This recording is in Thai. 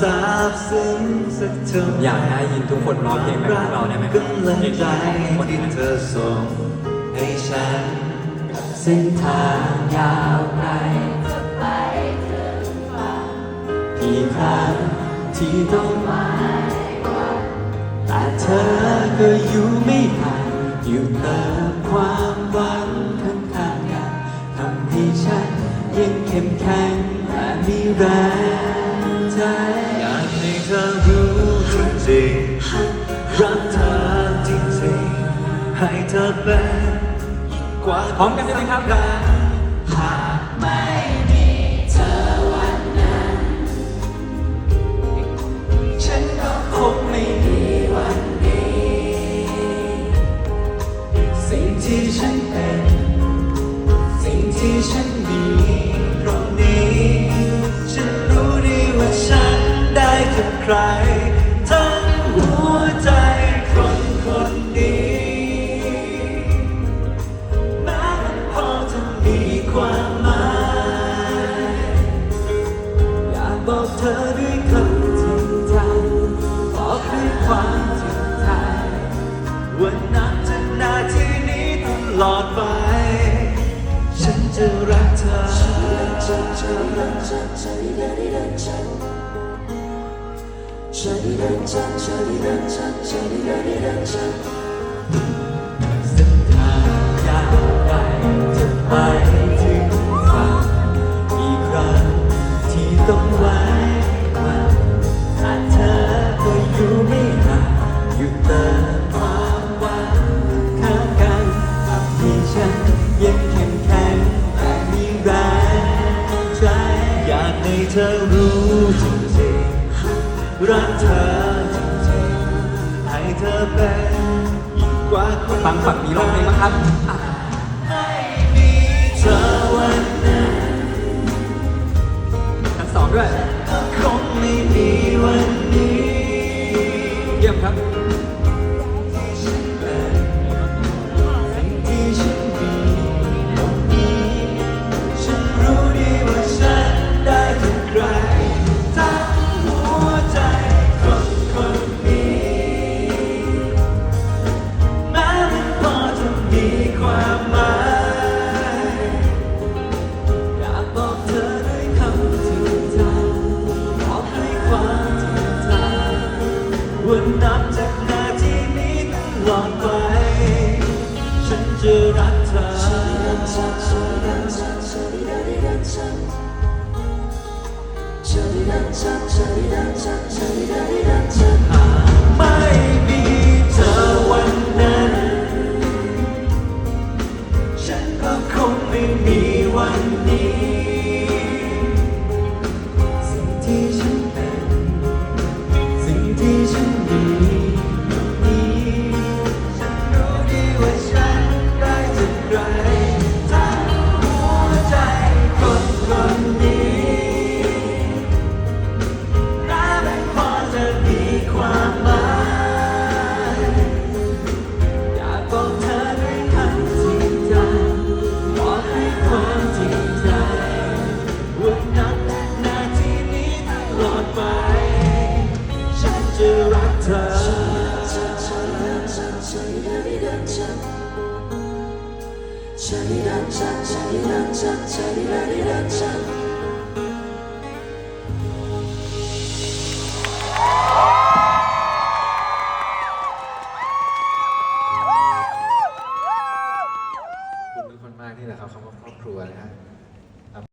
ซาบซึ้งสักเท่าอยากได้ยินทุกคนร้องเพลงแบบพวกเราได้ไหมครับกำลังใจคนที่เธอส่งให้ฉัน เส้นทางยาวไกลกี่ครั้งที่ต้องมาแต่เธอก็อยู่ไม่ห่างอยู่เติมความหวังข้างๆกันทำให้ฉันยังเข้มแข็งและมีแรง รักเธอจริงๆให้เธอเป็นยิ่งกว่าพร้อมกันได้ไหมครับหากไม่มีเธอวันนั้น ฉันก็คงไม่มีวันนี้ สิ่งที่ฉันเป็น สิ่งที่ฉันมีตรงนี้ ฉันรู้ดีว่าฉันได้กับใคร ความหมายอยากบอกเธอด้วยคำจริงใจบอกด้วยความจริงใจวันนับจากนาทีนี้ตลอดไป ฉันจะรักเธอเต้องไว้วันแต่เธอก็อยู่ไม่ห่างอยู่เติมความหวังข้างกันทำให้ฉันยังเข้มแข็งแต่มีแรงใจอยากให้เธอรู้จริงๆรักเธอจริงๆให้เธอเป็นยิ่งกว่าคนฟังฝั่งนี้ร้องเพลงบ้งครับ มครับ รั